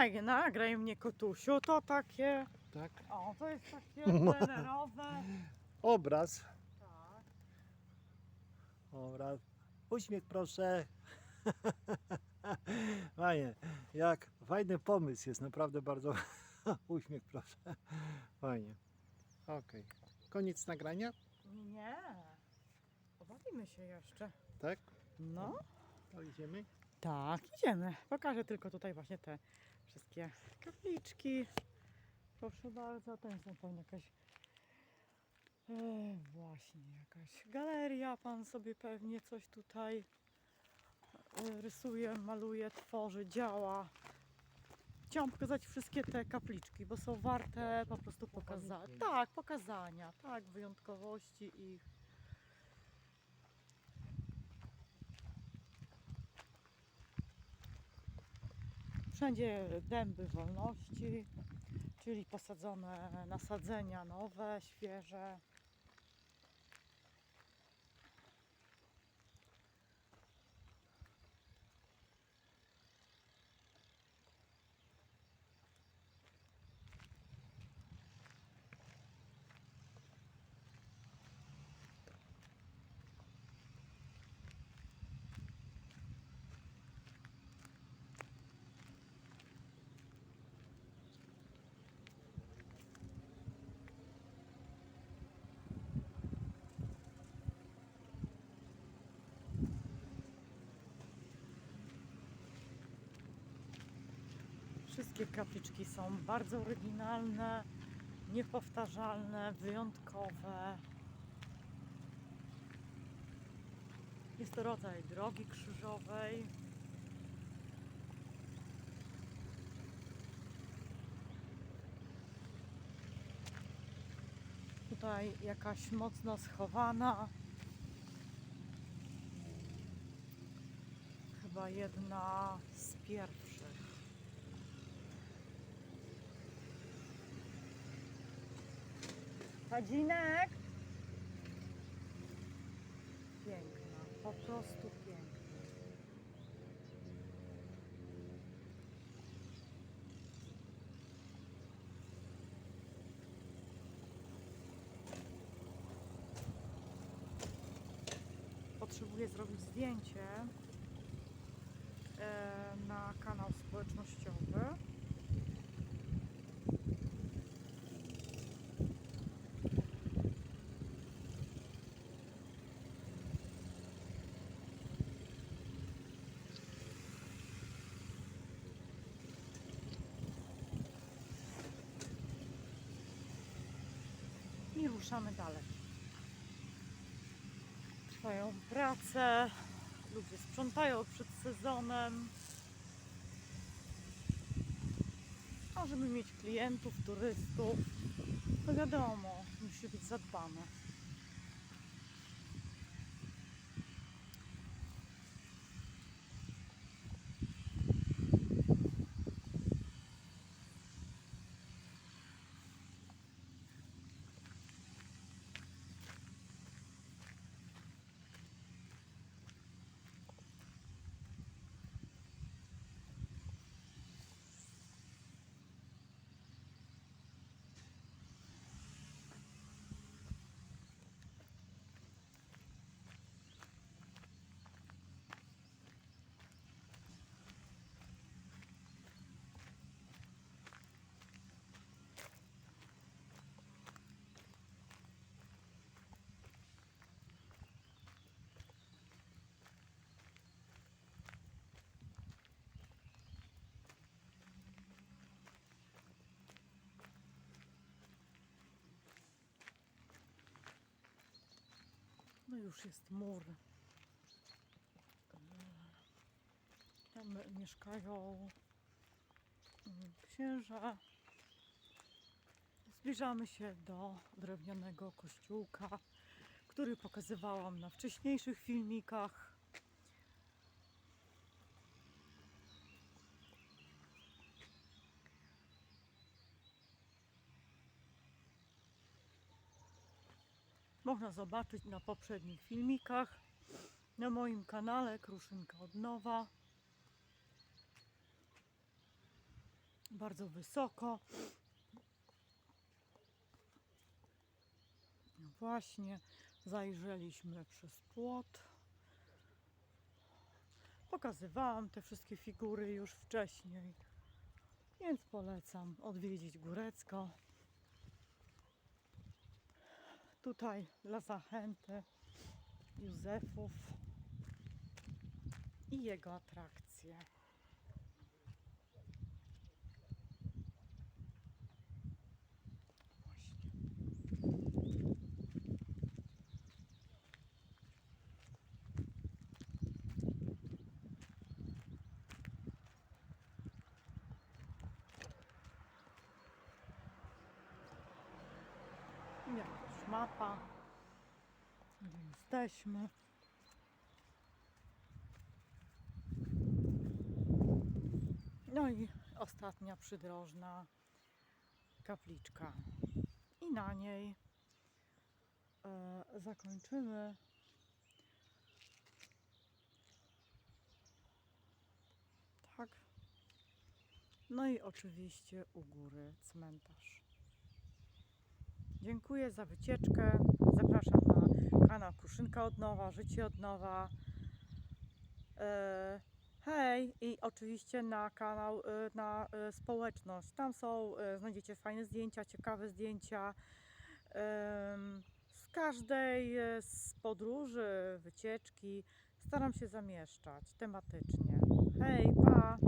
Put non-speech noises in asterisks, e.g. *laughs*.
nag- nagraj mnie kotusiu, to takie, Tak. o to jest takie *laughs* plenerowe. Obraz. Tak. Obraz. Uśmiech proszę. *laughs* Fajnie. Jak fajny pomysł jest, naprawdę bardzo. *laughs* Uśmiech proszę. Fajnie. Okej. Koniec nagrania? Nie, pobawimy się jeszcze. Tak? No. To idziemy? Tak, idziemy. Pokażę tylko tutaj właśnie te wszystkie kapliczki. Proszę bardzo, to jest na pewno jakaś e, właśnie jakaś galeria. Pan sobie pewnie coś tutaj e, rysuje, maluje, tworzy, działa. Chciałam pokazać wszystkie te kapliczki, bo są warte po prostu pokazania. Tak, pokazania, tak, wyjątkowości ich. Wszędzie dęby wolności, czyli posadzone nasadzenia nowe, świeże. Wszystkie kapliczki są bardzo oryginalne, niepowtarzalne, wyjątkowe. Jest to rodzaj drogi krzyżowej. Tutaj jakaś mocno schowana. Chyba jedna z pierwszych. Hadzinek! Piękna, po prostu piękna. Potrzebuję zrobić zdjęcie e, na kanał społecznościowy. i ruszamy dalej. Trwają prace, ludzie sprzątają przed sezonem. A żeby mieć klientów, turystów, to wiadomo, musi być zadbane. Już jest mur. Tam mieszkają mm, księża. Zbliżamy się do drewnianego kościółka, który pokazywałam na wcześniejszych filmikach. Można zobaczyć na poprzednich filmikach na moim kanale Kruszynka od nowa. bardzo wysoko. No Właśnie zajrzeliśmy przez płot. Pokazywałam te wszystkie figury już wcześniej, więc polecam odwiedzić Górecko. Tutaj dla zachęty Józefów i jego atrakcje. Właśnie. Jakaś mapa, gdzie jesteśmy. No i ostatnia przydrożna kapliczka. I na niej e, zakończymy tak. No i oczywiście u góry cmentarz. Dziękuję za wycieczkę. Zapraszam na kanał Kruszynka od nowa, Życie od nowa. E, hej! I oczywiście na kanał, e, na e, społeczność. Tam są, znajdziecie fajne zdjęcia, ciekawe zdjęcia. Z każdej z podróży, wycieczki staram się zamieszczać tematycznie. Hej, pa!